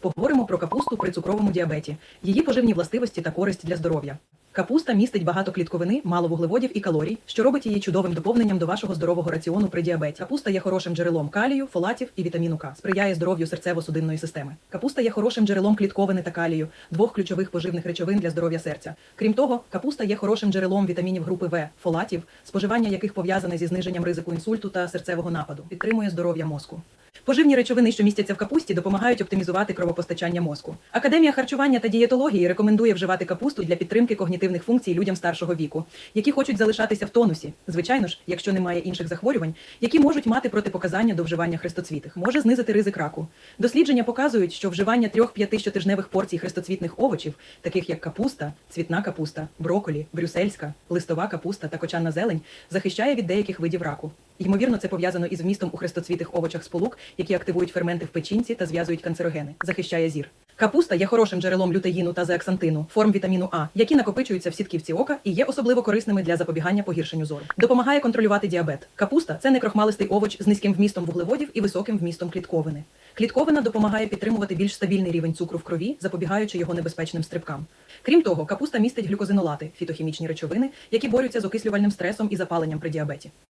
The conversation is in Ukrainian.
Поговоримо про капусту при цукровому діабеті, її поживні властивості та користь для здоров'я. Капуста містить багато клітковини, мало вуглеводів і калорій, що робить її чудовим доповненням до вашого здорового раціону при діабеті. Капуста є хорошим джерелом калію, фолатів і вітаміну К, сприяє здоров'ю серцево-судинної системи. Капуста є хорошим джерелом клітковини та калію, двох ключових поживних речовин для здоров'я серця. Крім того, капуста є хорошим джерелом вітамінів групи В, фолатів, споживання яких пов'язане зі зниженням ризику інсульту та серцевого нападу, підтримує здоров'я мозку. Поживні речовини, що містяться в капусті, допомагають оптимізувати кровопостачання мозку. Академія харчування та дієтології рекомендує вживати капусту для підтримки когнітивних функцій людям старшого віку, які хочуть залишатися в тонусі. Звичайно ж, якщо немає інших захворювань, які можуть мати протипоказання до вживання хрестоцвітих, може знизити ризик раку. Дослідження показують, що вживання трьох-п'яти щотижневих порцій хрестоцвітних овочів, таких як капуста, цвітна капуста, броколі, брюссельська, листова капуста та кочанна зелень, захищає від деяких видів раку. Ймовірно, це пов'язано із вмістом у хрестоцвітих овочах сполук, які активують ферменти в печінці та зв'язують канцерогени, захищає зір. Капуста є хорошим джерелом лютеїну та зеаксантину, форм вітаміну А, які накопичуються в сітківці ока і є особливо корисними для запобігання погіршенню зору. Допомагає контролювати діабет. Капуста це некрохмалистий овоч з низьким вмістом вуглеводів і високим вмістом клітковини. Клітковина допомагає підтримувати більш стабільний рівень цукру в крові, запобігаючи його небезпечним стрибкам. Крім того, капуста містить глюкозинолати, фітохімічні речовини, які борються з окислювальним стресом і запаленням при діабеті.